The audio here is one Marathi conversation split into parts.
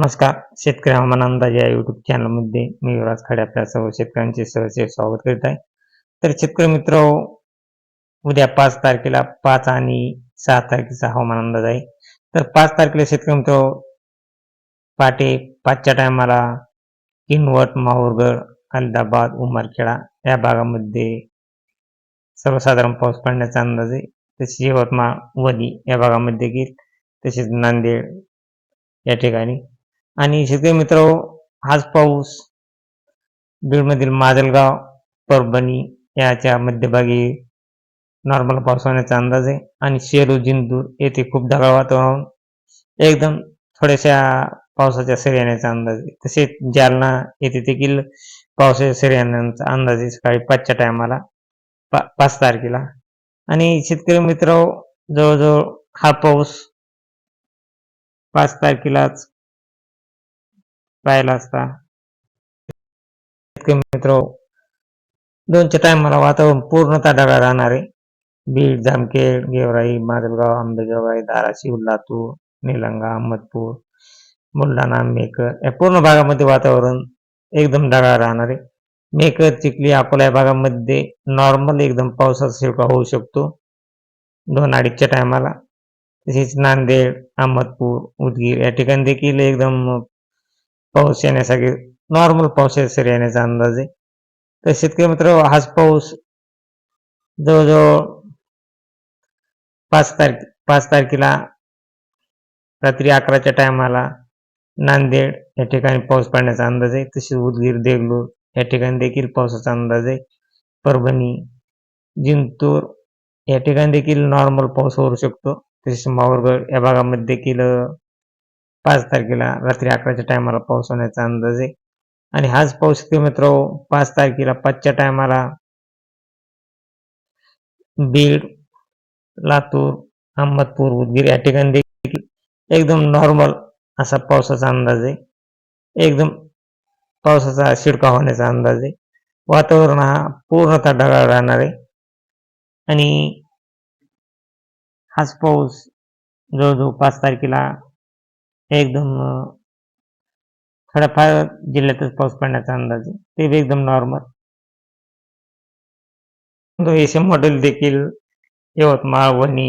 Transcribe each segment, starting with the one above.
नमस्कार. शेतकरी हवामान अंदाज या युट्यूब चॅनलमध्ये मी युवराज खडे आपल्या सर्व शेतकऱ्यांचे सहसे स्वागत करीत आहे. तर शेतकरी मित्र उद्या पाच तारखेला पाच आणि सहा तारखेचा हवामान अंदाज आहे. तर पाच तारखेला शेतकरी मित्र पाटे पाचच्या टायमाला किनवट माहूरगड अहमदाबाद उमरखेडा या भागामध्ये सर्वसाधारण पाऊस पडण्याचा अंदाज आहे. तसेच यवतमाळ वली या भागामध्ये देखील तसेच नांदेड या ठिकाणी आणि शेतकरी मित्र हाच पाऊस. बीडमधील माजलगाव परभणी याच्या मध्यभागी नॉर्मल पाऊस होण्याचा अंदाज आहे. आणि शेलू जिंतूर येथे खूप ढगाळ वातावरण. एकदम थोड्याशा पावसाच्या सरी येण्याचा अंदाज आहे. तसेच जालना येथे देखील पावसाच्या सरी येण्याचा अंदाज आहे सकाळी पाचच्या टायमाला पा पाच तारखेला. आणि शेतकरी मित्र जवळजवळ हा पाऊस पाच तारखेलाच पाहिला असता. शेतकरी मित्र दोनच्या टायमाला वातावरण पूर्णतः ढगाळ राहणार. आहे बीड जामखेड गेवराई माजलगाव आंबेजोगाई धाराशिव लातूर निलंगा अहमदपूर बुलढाणा मेकर या पूर्ण भागामध्ये वातावरण एकदम ढगाळ राहणार. आहे मेकर चिखली अकोला या भागामध्ये नॉर्मल एकदम पावसाचा शिरका होऊ शकतो. दोन अडीचच्या टायमाला तसेच नांदेड अहमदपूर उदगीर या ठिकाणी देखील एकदम पाऊस येण्यासाठी नॉर्मल पाऊस सर येण्याचा अंदाज आहे. तर शेतकरी मित्र हाच पाऊस जवळजवळ पाच तारखे पाच तारखेला रात्री अकराच्या टायमाला नांदेड या ठिकाणी पाऊस पडण्याचा अंदाज आहे. तसेच उदगीर देगलूर या ठिकाणी देखील पावसाचा अंदाज आहे. परभणी जिंतूर या ठिकाणी देखील नॉर्मल पाऊस होऊ शकतो. तसेच माहूरगड या भागामध्ये देखील पाच तारखेला रात्री अकराच्या टायमाला पाऊस होण्याचा अंदाज आहे. आणि हाच पाऊस मित्र पाच तारखेला पाचच्या टायमाला बीड लातूर अहमदपूर उदगीर या ठिकाणी देखील एकदम नॉर्मल असा पावसाचा अंदाज आहे. एकदम पावसाचा शिडका होण्याचा अंदाज आहे. वातावरण हा पूर्णतः ढगाळ राहणार आहे. आणि हाच पाऊस जवळजवळ पाच तारखेला एकदम थोड्याफार जिल्ह्यातच पाऊस पडण्याचा अंदाज आहे. ते एकदम नॉर्मल एशियन मॉडेल देखील यवतमाळ वणी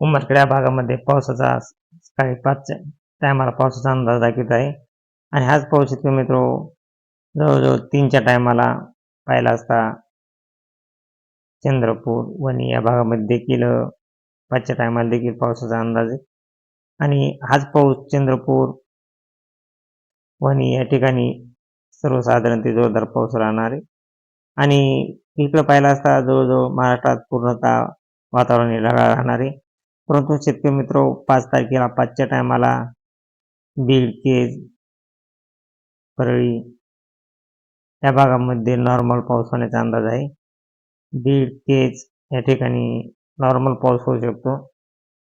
उमरखेड भागामध्ये पावसाचा सकाळी पाचच्या टायमाला पावसाचा अंदाज दाखवित आहे. आणि हाच पाऊस इतके मित्र जवळजवळ तीनच्या टायमाला पाहिला असता चंद्रपूर वणी या भागामध्ये देखील पाचच्या टायमाला देखील पावसाचा अंदाज आहे. आणि हाच पाऊस चंद्रपूर वणी या ठिकाणी सर्वसाधारण ते जोरदार पाऊस राहणार आहे. आणि इकडं पाहिलं असता जवळजवळ महाराष्ट्रात पूर्णतः वातावरण ढगाळ राहणार आहे. परंतु शेतकरी मित्र पाच तारखेला पाचच्या टायमाला बीड केज परळी या भागामध्ये नॉर्मल पाऊस होण्याचा अंदाज आहे. बीड केज या ठिकाणी नॉर्मल पाऊस होऊ शकतो.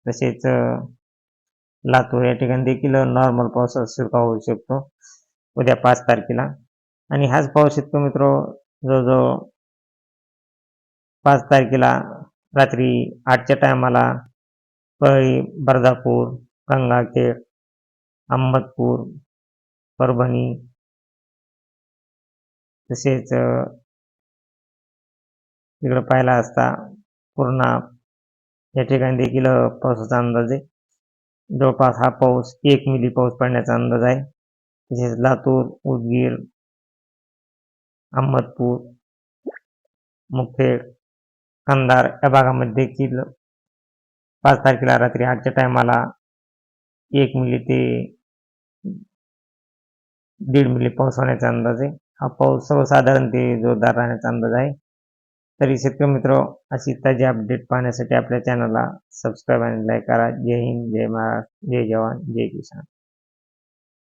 तसेच लातूर या ठिकाणी देखील नॉर्मल पावसाचा शिरकाव होऊ शकतो. उद्या पाच तारखेला. आणि हाच पाऊस शेतकरी मित्र जवळजवळ पाच तारखेला रात्री आठच्या टायमाला परळी बर्धापूर गंगाखेड अहमदपूर परभणी तसेच इकडं पाहिला असता पूर्णा या ठिकाणी देखील पावसाचा अंदाज आहे. जवळपास हा पाऊस एक मिली पाऊस पडण्याचा अंदाज आहे. तसेच लातूर उदगीर अहमदपूर मुखेड कंधार या भागामध्ये देखील पाच तारखेला रात्री आठच्या टायमाला एक मिली ते दीड मिली पाऊस होण्याचा अंदाज आहे. हा पाऊस सर्वसाधारण ते जोरदार राहण्याचा अंदाज आहे. तरी शेतकरी मित्र अशी ताजी अपडेट पाहण्यासाठी आपल्या चॅनलला सबस्क्राईब आणि लाईक करा. जय हिंद जय महाराष्ट्र जय जवान जय किसान.